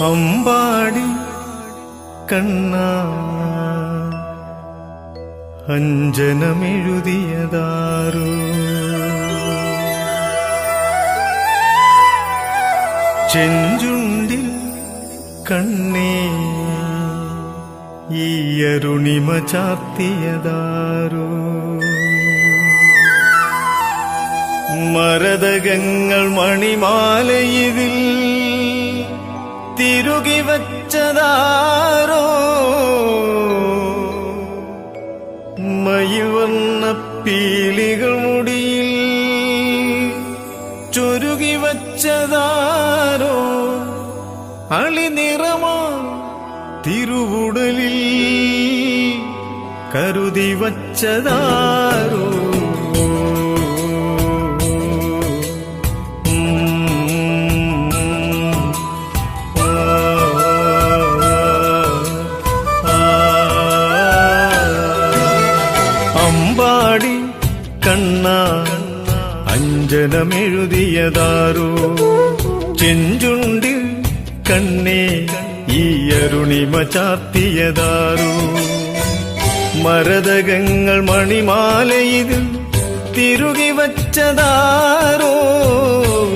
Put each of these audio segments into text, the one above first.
അമ്പാടി കണ്ണ. അഞ്ജനമെഴുതിയതാരോ ചെഞ്ചുണ്ടിൽ കണ്ണേ. ഈ അരുണിമ ചാർത്തിയതാരോ മരതകങ്ങൾ മണിമാലയിതിൽ തിരുകി വച്ചതാരോ? മയുവർണ പീലികൾ മുടിയിൽ ചൊരുകി വച്ചതാരോ? അളിനിറമാ തിരുവുടലിൽ കരുതി വച്ചതാരോ? അമ്പാടി കണ്ണ അഞ്ജനമെഴുതിയതാരോ? ചെഞ്ചുണ്ടിൽ കണ്ണേ ഈ അരുണിമ ചാർത്തിയതാരോ? മരതകങ്ങൾ മണിമാലയിൽ തിരുകി വച്ചതാരോ?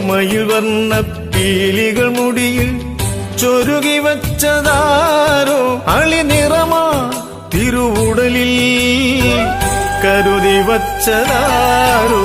മയുവർണ പീലികൾ മുടിയിൽ ചൊരുകി വച്ചതാരോ? അളിനിറമാ തിരുവുടലിൽ കരുതി വച്ചതാരോ